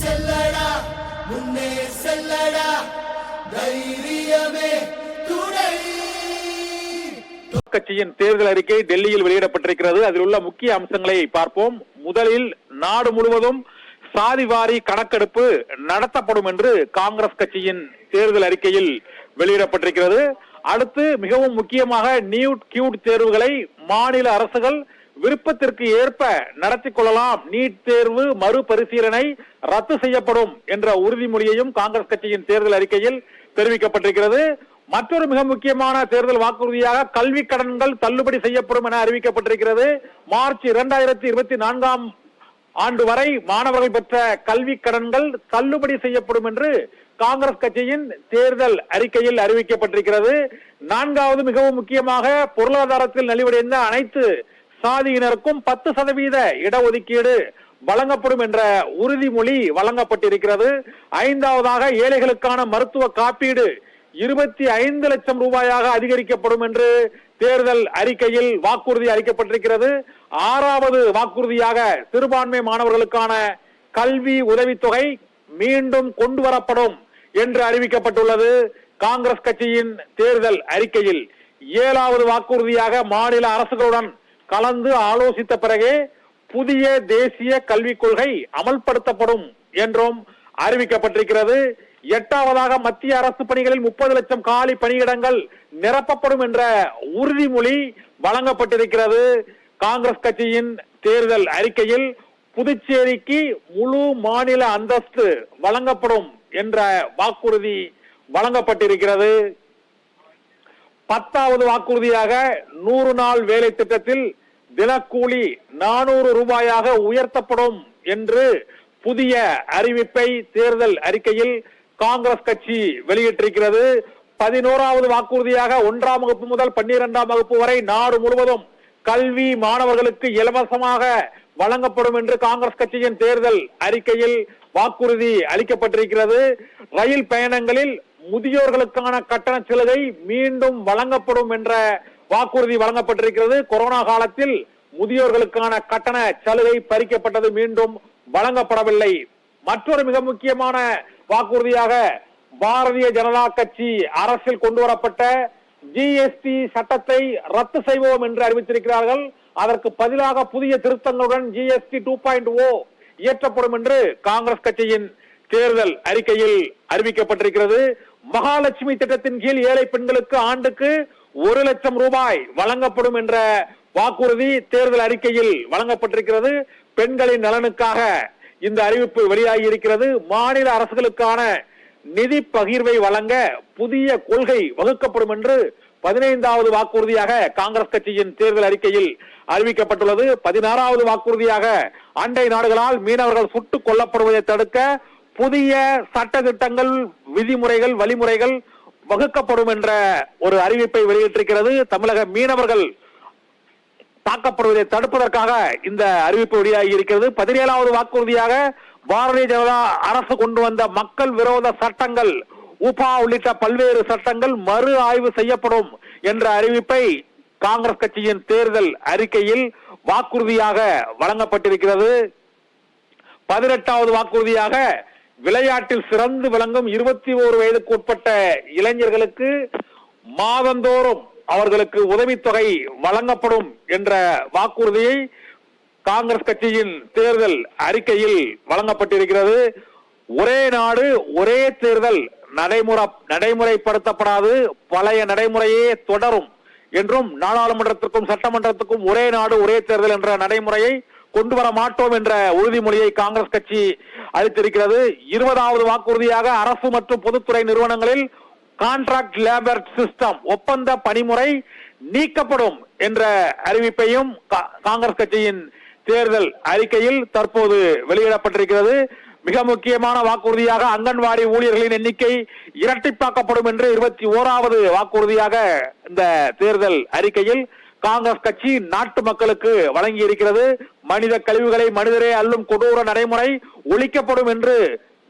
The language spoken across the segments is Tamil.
செல்லடா முன்னே செல்லடா தைரியமே துணை. கட்சியின் தேர்தல் அறிக்கை டெல்லியில் வெளியிடப்பட்டிருக்கிறது. அதில் உள்ள முக்கிய அம்சங்களை பார்ப்போம். முதலில் நாடு முழுவதும் சாதிவாரி கணக்கெடுப்பு நடத்தப்படும் என்று காங்கிரஸ் கட்சியின் தேர்தல் அறிக்கையில் வெளியிடப்பட்டிருக்கிறது. அடுத்து மிகவும் முக்கியமாக நியூட் கியூட் தேர்வுகளை மாநில அரசுகள் விருப்பத்திற்கு ஏற்ப நடத்தி கொள்ளலாம். நீட் தேர்வு மறுபரிசீலனை ரத்து செய்யப்படும் என்ற உறுதிமொழியையும் காங்கிரஸ் கட்சியின் தேர்தல் அறிக்கையில் தெரிவிக்கப்பட்டிருக்கிறது. மற்றொரு மிக முக்கியமான தேர்தல் வாக்குறுதியாக கல்வி கடன்கள் தள்ளுபடி செய்யப்படும் என அறிவிக்கப்பட்டிருக்கிறது. மார்ச் இரண்டாயிரத்தி இருபத்தி நான்காம் ஆண்டு வரை மாணவர்கள் பெற்ற கல்வி கடன்கள் தள்ளுபடி செய்யப்படும் என்று காங்கிரஸ் கட்சியின் தேர்தல் அறிக்கையில் அறிவிக்கப்பட்டிருக்கிறது. நான்காவது மிகவும் முக்கியமாக பொருளாதாரத்தில் நலிவடைந்த அனைத்து சாதியினருக்கும் பத்து சதவீத இடஒதுக்கீடு வழங்கப்படும் என்ற உறுதிமொழி வழங்கப்பட்டிருக்கிறது. ஐந்தாவதாக ஏழைகளுக்கான மருத்துவ காப்பீடு இருபத்தி ஐந்து லட்சம் ரூபாயாக அதிகரிக்கப்படும் என்று தேர்தல் அறிக்கையில் வாக்குறுதி அளிக்கப்பட்டிருக்கிறது. ஆறாவது வாக்குறுதியாக சிறுபான்மை மாணவர்களுக்கான கல்வி உதவித்தொகை மீண்டும் கொண்டு வரப்படும் என்று அறிவிக்கப்பட்டுள்ளது காங்கிரஸ் கட்சியின் தேர்தல் அறிக்கையில். ஏழாவது வாக்குறுதியாக மாநில அரசுகளுடன் கலந்து ஆலோசித்த பிறகே புதிய தேசிய கல்விக் கொள்கை அமல்படுத்தப்படும் என்றும் அறிவிக்கப்பட்டிருக்கிறது. எட்டாவதாக மத்திய அரசு பணிகளில் முப்பது லட்சம் காலி பணியிடங்கள் நிரப்பப்படும் என்ற உறுதிமொழி வழங்கப்பட்டிருக்கிறது. காங்கிரஸ் கட்சியின் தேர்தல் அறிக்கையில் புதுச்சேரிக்கு முழு மாநில அந்தஸ்து வழங்கப்படும் என்ற வாக்குறுதி வழங்கப்பட்டிருக்கிறது. பத்தாவது வாக்குறுதியாக நூறு நாள் வேலை திட்டத்தில் தினக்கூலி நானூறு ரூபாயாக உயர்த்தப்படும் என்று புதிய அறிவிப்பை தேர்தல் அறிக்கையில் காங்கிரஸ் கட்சி வெளியிட்டிருக்கிறது. பதினோராவது வாக்குறுதியாக ஒன்றாம் வகுப்பு முதல் பன்னிரெண்டாம் வகுப்பு வரை நாடு முழுவதும் கல்வி மாணவர்களுக்கு இலவசமாக வழங்கப்படும் என்று காங்கிரஸ் கட்சியின் தேர்தல் அறிக்கையில் வாக்குறுதி அளிக்கப்பட்டிருக்கிறது. ரயில் பயணங்களில் முதியோர்களுக்கான கட்டண சலுகை மீண்டும் வழங்கப்படும் என்ற வாக்குறுதி வழங்கப்பட்டிருக்கிறது. கொரோனா காலத்தில் முதியோர்களுக்கான கட்டண சலுகை பறிக்கப்பட்டது மீண்டும் வழங்கப்படவில்லை. மற்றொரு மிக முக்கியமான வாக்குறுதியாக பாரதிய ஜனதா கட்சி அரசில் கொண்டு வரப்பட்ட ஜிஎஸ்டி சட்டத்தை ரத்து செய்வோம் என்று அறிவித்திருக்கிறார்கள். அதற்கு பதிலாக புதிய திருத்தங்களுடன் GST two point O oh இயற்றப்படும் என்று காங்கிரஸ் கட்சியின் தேர்தல் அறிக்கையில் அறிவிக்கப்பட்டிருக்கிறது. மகாலட்சுமி திட்டத்தின் கீழ் ஏழை பெண்களுக்கு ஆண்டுக்கு ஒரு லட்சம் ரூபாய் வழங்கப்படும் என்ற வாக்குறுதி தேர்தல் அறிக்கையில் வழங்கப்பட்டிருக்கிறது. பெண்களின் நலனுக்காக இந்த அறிவிப்பு வெளியாகி இருக்கிறது. மாநில அரசுகளுக்கான நிதி பகிர்வை வழங்க புதிய கொள்கை வகுக்கப்படும் என்று பதினைந்தாவது வாக்குறுதியாக காங்கிரஸ் கட்சியின் தேர்தல் அறிக்கையில் அறிவிக்கப்பட்டுள்ளது. பதினாறாவது வாக்குறுதியாக அண்டை நாடுகளால் மீனவர்கள் சுட்டுக் கொல்லப்படுவதை தடுக்க புதிய சட்ட திட்டங்கள் விதிமுறைகள் வழிமுறைகள் வகுக்கப்படும் என்ற ஒரு அறிவிப்பை வெளியிட்டிருக்கிறது. தமிழக மீனவர்கள் தாக்கப்படுவதை தடுப்பதற்காக இந்த அறிவிப்பு வெளியாகி இருக்கிறது. பதினேழாவது வாக்குறுதியாக பாரதிய ஜனதா அரசு கொண்டு வந்த மக்கள் விரோத சட்டங்கள் உபா உள்ளிட்ட பல்வேறு சட்டங்கள் மறு ஆய்வு செய்யப்படும் என்ற அறிவிப்பை காங்கிரஸ் கட்சியின் தேர்தல் அறிக்கையில் வாக்குறுதியாக வழங்கப்பட்டிருக்கிறது. பதினெட்டாவது வாக்குறுதியாக விளையாட்டில் சிறந்து விளங்கும் இருபத்தி ஓரு வயதுக்கு உட்பட்ட இளைஞர்களுக்கு மாதந்தோறும் அவர்களுக்கு உதவித்தொகை வழங்கப்படும் என்ற வாக்குறுதியை காங்கிரஸ் கட்சியின் தேர்தல் அறிக்கையில் வழங்கப்பட்டிருக்கிறது. ஒரே நாடு ஒரே தேர்தல் நடைமுறை நடைமுறைப்படுத்தப்படாது. பழைய நடைமுறையே தொடரும் என்றும் நாடாளுமன்றத்திற்கும் சட்டமன்றத்துக்கும் ஒரே நாடு ஒரே தேர்தல் என்ற நடைமுறையை கொண்டு வர மாட்டோம் என்ற உறுதிமொழியை காங்கிரஸ் கட்சி அளித்திருக்கிறது. இருபதாவது வாக்குறுதியாக அரசு மற்றும் பொதுத்துறை நிறுவனங்களில் கான்ட்ராக்ட் லேபர் சிஸ்டம் ஒப்பந்த பணிமுறை நீக்கப்படும் என்ற அறிவிப்பையும் கா- காங்கிரஸ் கட்சியின் தேர்தல் அறிக்கையில் தற்போது வெளியிடப்பட்டிருக்கிறது. மிக முக்கியமான வாக்குறுதியாக அங்கன்வாடி ஊழியர்களின் எண்ணிக்கை இரட்டிப்பாக்கப்படும் என்று இருபத்தி ஓராவது வாக்குறுதியாக இந்த தேர்தல் அறிக்கையில் காங்கிரஸ் கட்சி நாட்டு மக்களுக்கு வழங்கி இருக்கிறது மனித கழிவுகளை மனிதரே அள்ளும் கொடூர நடைமுறை ஒழிக்கப்படும் என்று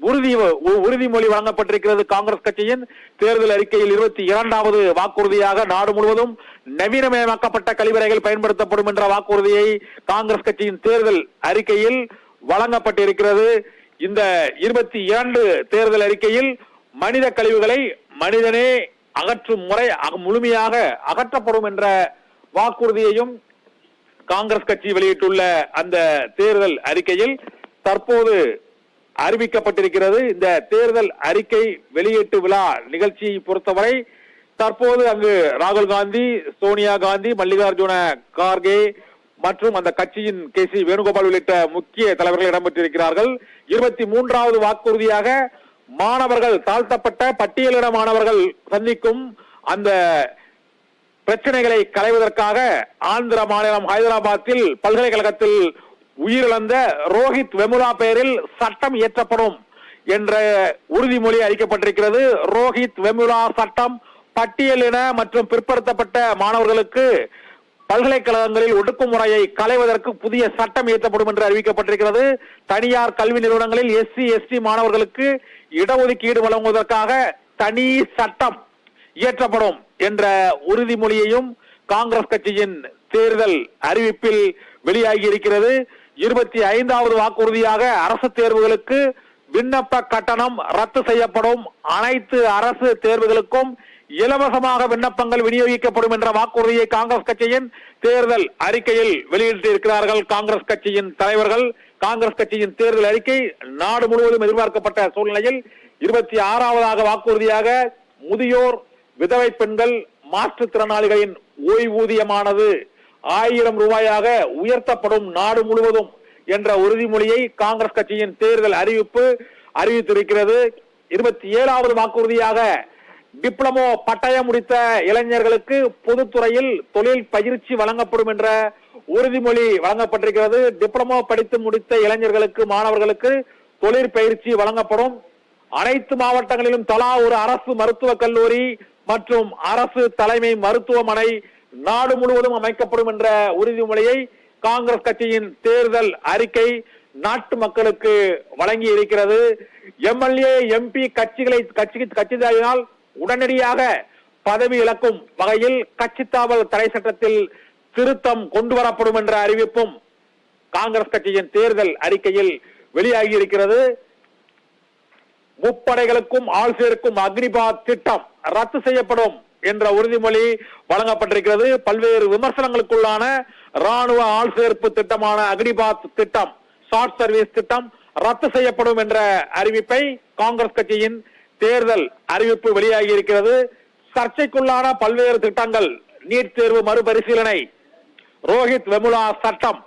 உறுதி உ- உறுதிமொழி வழங்கப்பட்டிருக்கிறது காங்கிரஸ் கட்சியின். தேர்தல் அறிக்கையில் இருபத்தி இரண்டாவது வாக்குறுதியாக நாடு முழுவதும் நவீனமயமாக்கப்பட்ட கழிவறைகள் பயன்படுத்தப்படும் என்ற வாக்குறுதியை காங்கிரஸ் கட்சியின் தேர்தல் அறிக்கையில் வழங்கப்பட்டிருக்கிறது. இந்த இருபத்தி இரண்டு தேர்தல் அறிக்கையில் மனித கழிவுகளை மனிதனே அகற்றும் முறை அக- முழுமையாக அகற்றப்படும் என்ற வாக்குறுதியையும் காங்கிரஸ் கட்சி வெளியிட்டுள்ள அந்த தேர்தல் அறிக்கையில் தற்போது அறிவிக்கப்பட்டிருக்கிறது. இந்த தேர்தல் அறிக்கை வெளியீட்டு விழா நிகழ்ச்சியை பொறுத்தவரை தற்போது அங்கு ராகுல் காந்தி சோனியா காந்தி மல்லிகார்ஜுன கார்கே மற்றும் அந்த கட்சியின் கே சி வேணுகோபால் உள்ளிட்ட முக்கிய தலைவர்கள் இடம்பெற்றிருக்கிறார்கள். இருபத்தி மூன்றாவது வாக்குறுதியாக மாணவர்கள் தாழ்த்தப்பட்ட பட்டியலிட மாணவர்கள் சந்திக்கும் அந்த பிரச்சனைகளை களைவதற்காக ஆந்திர மாநிலம் ஹைதராபாத்தில் பல்கலைக்கழகத்தில் உயிரிழந்த ரோஹித் வெமுலா பெயரில் சட்டம் இயற்றப்படும் என்ற உறுதிமொழி அளிக்கப்பட்டிருக்கிறது. ரோஹித் வெமுலா சட்டம் பட்டியலின மற்றும் பிற்படுத்தப்பட்ட மாணவர்களுக்கு பல்கலைக்கழகங்களில் ஒடுக்குமுறையை களைவதற்கு புதிய சட்டம் இயற்றப்படும் என்று அறிவிக்கப்பட்டிருக்கிறது. தனியார் கல்வி நிறுவனங்களில் எஸ்சி எஸ்டி மாணவர்களுக்கு இடஒதுக்கீடு வழங்குவதற்காக தனி சட்டம் இயற்றப்படும். என்ற உறுதிமொழியையும் காங்கிரஸ் கட்சியின் தேர்தல் அறிவிப்பில் வெளியாகி இருக்கிறது இருபத்தி ஐந்தாவது வாக்குறுதியாக அரசு தேர்வுகளுக்கு விண்ணப்ப கட்டணம் ரத்து செய்யப்படும். அனைத்து அரசு தேர்வுகளுக்கும் இலவசமாக விண்ணப்பங்கள் விநியோகிக்கப்படும் என்ற வாக்குறுதியை காங்கிரஸ் கட்சியின் தேர்தல் அறிக்கையில் வெளியிட்டிருக்கிறார்கள் காங்கிரஸ் கட்சியின் தலைவர்கள். காங்கிரஸ் கட்சியின் தேர்தல் அறிக்கை நாடு முழுவதும் எதிர்பார்க்கப்பட்ட சூழ்நிலையில் இருபத்தி ஆறாவதாக வாக்குறுதியாக முதியோர் விதவை பெண்கள் மாற்றுத்திறனாளிகளின் ஓய்வூதியமானது ஆயிரம் ரூபாயாக உயர்த்தப்படும் நாடு முழுவதும் என்ற உறுதிமொழியை காங்கிரஸ் கட்சியின் தேர்தல் அறிவிப்பு அறிவித்திருக்கிறது. இருபத்தி ஏழாவது வாக்குறுதியாக டிப்ளமோ பட்டயம் முடித்த இளைஞர்களுக்கு பொதுத்துறையில் தொழில் பயிற்சி வழங்கப்படும் என்ற உறுதிமொழி வழங்கப்பட்டிருக்கிறது. டிப்ளமோ படித்து முடித்த இளைஞர்களுக்கு மாணவர்களுக்கு தொழிற்பயிற்சி வழங்கப்படும். அனைத்து மாவட்டங்களிலும் தலா ஒரு அரசு மருத்துவக் கல்லூரி மற்றும் அரசு தலைமை மருத்துவமனை நாடு முழுவதும் அமைக்கப்படும் என்ற உறுதிமொழியை காங்கிரஸ் கட்சியின் தேர்தல் அறிக்கை நாட்டு மக்களுக்கு வழங்கி இருக்கிறது. எம்எல்ஏ எம்பி கட்சிகளை கட்சி கட்சிதாரினால் உடனடியாக பதவி இழக்கும் வகையில் கட்சி தாவல் தடை சட்டத்தில் திருத்தம் கொண்டு வரப்படும் என்ற அறிவிப்பும் காங்கிரஸ் கட்சியின் தேர்தல் அறிக்கையில் வெளியாகி இருக்கிறது. முப்படைகளுக்கும் ஆள் சேர்க்கும் அக்னிபாத் திட்டம் ரத்து செய்யப்படும் என்ற உறுதிமொழி வழங்கப்பட்டிருக்கிறது. பல்வேறு விமர்சனங்களுக்குள்ளான ராணுவ ஆள் சேர்ப்பு திட்டமான அக்னிபாத் திட்டம் ஷார்ட் சர்வீஸ் திட்டம் ரத்து செய்யப்படும் என்ற அறிவிப்பை காங்கிரஸ் கட்சியின் தேர்தல் அறிவிப்பு வெளியாகி இருக்கிறது சர்ச்சைக்குள்ளான பல்வேறு திட்டங்கள் நீட் தேர்வு மறுபரிசீலனை ரோஹித் வெமுலா சட்டம்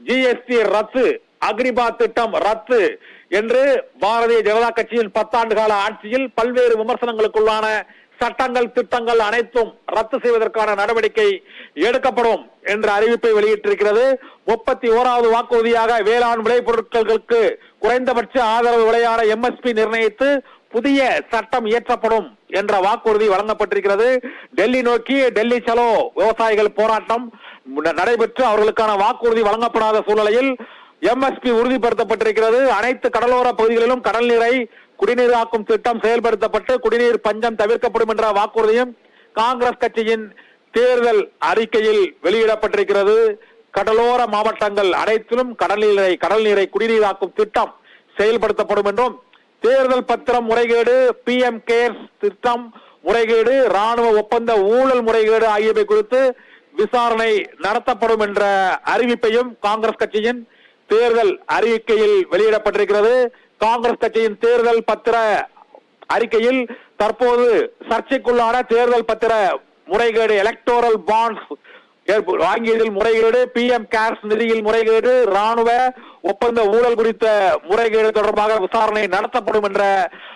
ஜிஎஸ்டி ரத்து அக்னிபாத் திட்டம் ரத்து என்று பாரதிய ஜனதா கட்சியின் பத்தாண்டு கால ஆட்சியில் பல்வேறு விமர்சனங்களுக்குள்ளான சட்டங்கள் திட்டங்கள் அனைத்தும் ரத்து செய்வதற்கான நடவடிக்கை எடுக்கப்படும் என்ற அறிவிப்பை வெளியிட்டிருக்கிறது. முப்பத்தி ஓராவது வாக்குறுதியாக வேளாண் விளைபொருட்களுக்கு குறைந்தபட்ச ஆதரவு விலையான எம்எஸ்பி நிர்ணயித்து புதிய சட்டம் இயற்றப்படும் என்ற வாக்குறுதி வழங்கப்பட்டிருக்கிறது. டெல்லி நோக்கி டெல்லி சலோ விவசாயிகள் போராட்டம் நடைபெற்று அவர்களுக்கான வாக்குறுதி வழங்கப்படாத சூழ்நிலையில் எம்எஸ்பி உறுதிப்படுத்தப்பட்டிருக்கிறது. அனைத்து கடலோர பகுதிகளிலும் கடல் நீரை குடிநீராக்கும் திட்டம் செயல்படுத்தப்பட்டு குடிநீர் பஞ்சம் தவிர்க்கப்படும் என்ற வாக்குறுதியும் காங்கிரஸ் கட்சியின் தேர்தல் அறிக்கையில் வெளியிடப்பட்டிருக்கிறது. கடலோர மாவட்டங்கள் அனைத்திலும் கடல் நீரை கடல் நீரை குடிநீராக்கும் திட்டம் செயல்படுத்தப்படும் என்றும் தேர்தல் பத்திரம் முறைகேடு பி எம் கேர்ஸ் திட்டம் முறைகேடு ராணுவ ஒப்பந்த ஊழல் முறைகேடு ஆகியவை குறித்து விசாரணை நடத்தப்படும் என்ற அறிவிப்பையும் காங்கிரஸ் கட்சியின் தேர்தல் அறிக்கையில் வெளியிடப்பட்டிருக்கிறது. காங்கிரஸ் கட்சியின் தேர்தல் பத்திர அறிக்கையில் தற்போது சர்ச்சைக்குள்ளான தேர்தல் பத்திர முறைகேடு எலக்டோரல் பாண்ட்ஸ் வாங்கியதில் முறைகேடு பி எம் கேர்ஸ் நிதியில் முறைகேடு ராணுவ ஒப்பந்த ஊழல் குறித்த முறைகேடு தொடர்பாக விசாரணை நடத்தப்படும் என்ற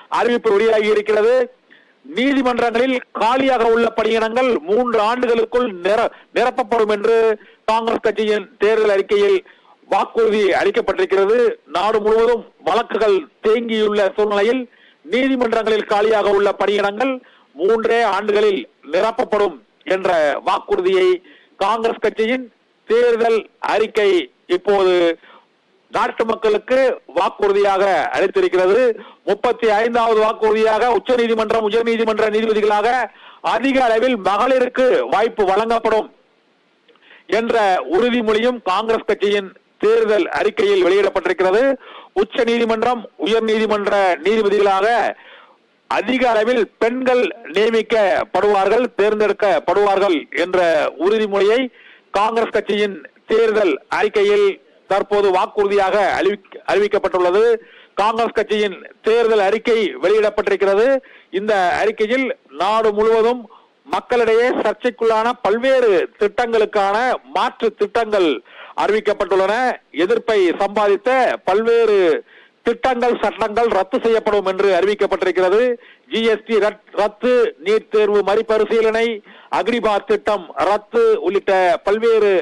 அறிவிப்பு வெளியாகி இருக்கிறது நீதிமன்றங்களில் காலியாக உள்ள பணியிடங்கள் மூன்று ஆண்டுகளுக்குள் நிர- நிரப்பப்படும் என்று காங்கிரஸ் கட்சியின் தேர்தல் அறிக்கையில் வாக்குறுதி அளிக்கப்பட்டிருக்கிறது. நாடு முழுவதும் வழக்குகள் தேங்கியுள்ள சூழ்நிலையில் நீதிமன்றங்களில் காலியாக உள்ள பணியிடங்கள் மூன்றே ஆண்டுகளில் நிரப்பப்படும் என்ற வாக்குறுதியை காங்கிரஸ் கட்சியின் தேர்தல் அறிக்கை இப்போது நாட்டு மக்களுக்கு வாக்குறுதியாக அளித்திருக்கிறது. முப்பத்தி ஐந்தாவது வாக்குறுதியாக உச்ச நீதிமன்றம் உயர் நீதிமன்ற நீதிபதிகளாக அதிக அளவில் மகளிருக்கு வாய்ப்பு வழங்கப்படும் என்ற உறுதிமொழியும் காங்கிரஸ் கட்சியின் தேர்தல் அறிக்கையில் வெளியிடப்பட்டிருக்கிறது. உச்ச நீதிமன்றம் உயர் நீதிமன்ற நீதிபதிகளாக அதிக அளவில் பெண்கள் நியமிக்கப்படுவார்கள் தேர்ந்தெடுக்கப்படுவார்கள் என்ற உறுதிமொழியை காங்கிரஸ் கட்சியின் தேர்தல் அறிக்கையில் தற்போது வாக்குறுதியாக அறிவிக்கப்பட்டுள்ளது. காங்கிரஸ் கட்சியின் தேர்தல் அறிக்கை வெளியிடப்பட்டிருக்கிறது. இந்த அறிக்கையில் நாடு முழுவதும் மக்களிடையே சர்ச்சைக்குள்ளான பல்வேறு திட்டங்களுக்கான மாற்று திட்டங்கள் அறிவிக்கப்பட்டுள்ளன. எதிர்ப்பை சம்பாதித்த பல்வேறு திட்டங்கள் சட்டங்கள் ரத்து செய்யப்படும் என்று அறிவிக்கப்பட்டிருக்கிறது. ஜிஎஸ்டி ரத்து நீட் தேர்வு மறுபரிசீலனை அக்ரிபாத் திட்டம் ரத்து உள்ளிட்ட பல்வேறு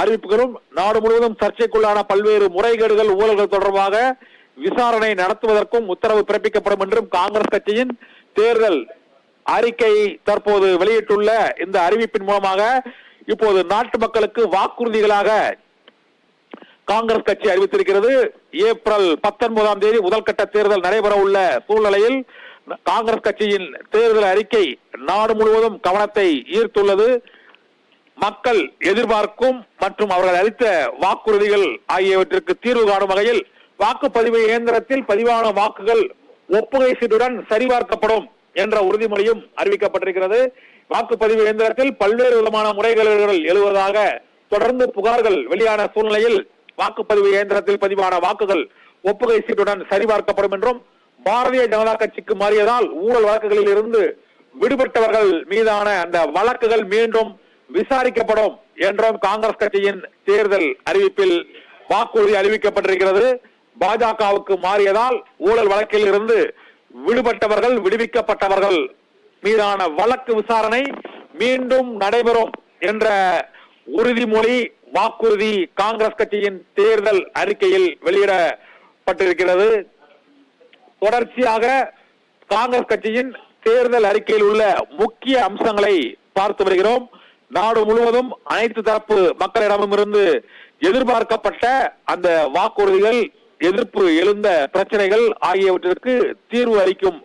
அறிவிப்புகளும் நாடு முழுவதும் சர்ச்சைக்குள்ளான பல்வேறு முறைகேடுகள் ஊழல்கள் தொடர்பாக விசாரணை நடத்துவதற்கும் உத்தரவு பிறப்பிக்கப்படும் என்றும் காங்கிரஸ் கட்சியின் தேர்தல் அறிக்கை தற்போது வெளியிட்டுள்ள இந்த அறிவிப்பின் மூலமாக இப்போது நாட்டு மக்களுக்கு வாக்குறுதிகளாக காங்கிரஸ் கட்சி அறிவித்திருக்கிறது. ஏப்ரல் பத்தொன்பதாம் தேதி முதல் கட்ட தேர்தல் நடைபெற உள்ள சூழ்நிலையில் காங்கிரஸ் கட்சியின் தேர்தல் அறிக்கை நாடு முழுவதும் கவனத்தை ஈர்த்துள்ளது. மக்கள் எதிர்பார்க்கும் மற்றும் அவர்கள் அளித்த வாக்குறுதிகள் ஆகியவற்றிற்கு தீர்வு காணும் வகையில் வாக்குப்பதிவு இயந்திரத்தில் பதிவான வாக்குகள் ஒப்புகை சீட்டுடன் சரிபார்க்கப்படும் என்ற உறுதிமொழியும் அறிவிக்கப்பட்டிருக்கிறது. வாக்குப்பதிவு இயந்திரத்தில் பல்வேறு விதமான முறைகேடுகள் எழுவதாக தொடர்ந்து புகார்கள் வெளியான சூழ்நிலையில் வாக்குப்பதிவு இயந்திரத்தில் பதிவான வாக்குகள் ஒப்புகை சீட்டுடன் சரிபார்க்கப்படும் என்றும் பாரதிய ஜனதா கட்சிக்கு மாறியதால் ஊழல் வழக்குகளில் இருந்து விடுபட்டவர்கள் மீதான அந்த வழக்குகள் மீண்டும் விசாரிக்கப்படும் என்றும் காங்கிரஸ் கட்சியின் தேர்தல் அறிவிப்பில் வாக்குறுதி அறிவிக்கப்பட்டிருக்கிறது. பாஜகவுக்கு மாறியதால் ஊழல் வழக்கில் இருந்து விடுபட்டவர்கள் விடுவிக்கப்பட்டவர்கள் மீதான வழக்கு விசாரணை மீண்டும் நடைபெறும் என்ற உறுதிமொழி வாக்குறுதி காங்கிரஸ் கட்சியின் தேர்தல் அறிக்கையில் வெளியிடப்பட்டிருக்கிறது. தொடர்ச்சியாக காங்கிரஸ் கட்சியின் தேர்தல் அறிக்கையில் உள்ள முக்கிய அம்சங்களை பார்த்து வருகிறோம். நாடு முழுவதும் அனைத்து தரப்பு மக்களிடமும் இருந்து எதிர்பார்க்கப்பட்ட அந்த வாக்குறுதிகள் எதிர்ப்பு எழுந்த பிரச்சனைகள் ஆகியவற்றிற்கு தீர்வு அளிக்கும்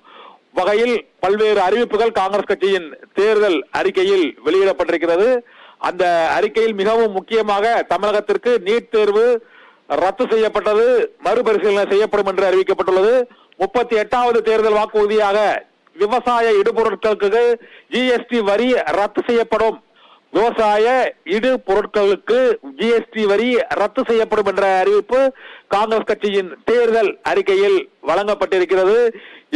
வகையில் பல்வேறு அறிவிப்புகள் காங்கிரஸ் கட்சியின் தேர்தல் அறிக்கையில் வெளியிடப்பட்டிருக்கிறது. அந்த அறிக்கையில் மிகவும் முக்கியமாக தமிழகத்திற்கு நீட் தேர்வு ரத்து செய்யப்பட்டது மறுபரிசீலனை செய்யப்படும் என்று அறிவிக்கப்பட்டுள்ளது. முப்பத்தி எட்டாவது தேர்தல் வாக்குறுதியாக விவசாய இடுபொருட்களுக்கு ஜிஎஸ்டி வரி ரத்து செய்யப்படும். விவசாய இடு பொருட்களுக்கு ஜிஎஸ்டி வரி ரத்து செய்யப்படும் என்ற அறிவிப்பு காங்கிரஸ் கட்சியின் தேர்தல் அறிக்கையில் வழங்கப்பட்டிருக்கிறது.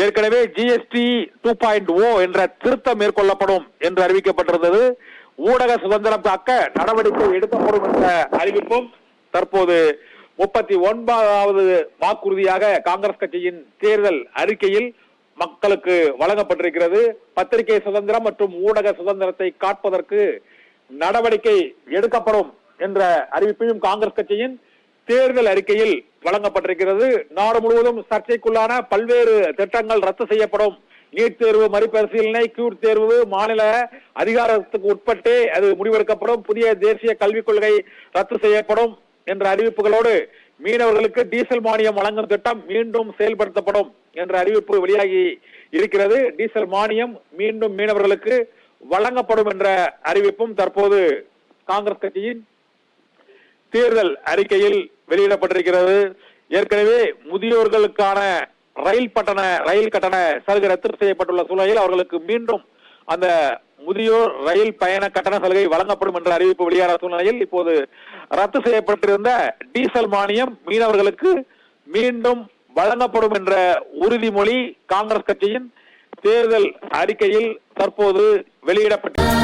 ஏற்கனவே GST two point O oh என்ற திருத்தம் மேற்கொள்ளப்படும் என்று அறிவிக்கப்பட்டிருந்தது. ஊடக சுதந்திரம் காக்க நடவடிக்கை எடுக்கப்படும் என்ற அறிவிப்பும் தற்போது முப்பத்தி ஒன்பதாவது வாக்குறுதியாக காங்கிரஸ் கட்சியின் தேர்தல் அறிக்கையில் மக்களுக்கு வழங்கப்பட்டிருக்கிறது. பத்திரிகை சுதந்திரம் மற்றும் ஊடக சுதந்திரத்தை காப்பதற்கு நடவடிக்கை எடுக்கப்படும் என்ற அறிவிப்பையும் காங்கிரஸ் கட்சியின் தேர்தல் அறிக்கையில் வழங்கப்பட்டிருக்கிறது. நாடு முழுவதும் சர்ச்சைக்குள்ளான பல்வேறு திட்டங்கள் ரத்து செய்யப்படும் நீட் தேர்வு மறுபரிசீலனை கியூட் தேர்வு மாநில அதிகாரத்துக்கு உட்பட்டு அது முடிவெடுக்கப்படும். புதிய தேசிய கல்விக் கொள்கை ரத்து செய்யப்படும் என்ற அறிவிப்புகளோடு மீனவர்களுக்கு டீசல் மானியம் வழங்கும் திட்டம் மீண்டும் செயல்படுத்தப்படும் என்ற அறிவிப்பு வெளியாகி இருக்கிறது. டீசல் மானியம் மீண்டும் மீனவர்களுக்கு வழங்கப்படும் என்ற அறிவிப்பும் தற்போது காங்கிரஸ் கட்சியின் தேர்தல் அறிக்கையில் வெளியிடப்பட்டிருக்கிறது. ஏற்கனவே முதியோர்களுக்கான ரயில் பட்டண ரயில் கட்டண சலுகை ரத்து செய்யப்பட்டுள்ள சூழலில் அவர்களுக்கு மீண்டும் அந்த முதியோர் ரயில் பயண கட்டண சலுகை வழங்கப்படும் என்ற அறிவிப்பு வெளியான சூழ்நிலையில் இப்போது ரத்து செய்யப்பட்டிருந்த டீசல் மானியம் மீனவர்களுக்கு மீண்டும் வழங்கப்படும் என்ற உறுதிமொழி காங்கிரஸ் கட்சியின் தேர்தல் அறிக்கையில் தற்போது வெளியிடப்பட்டது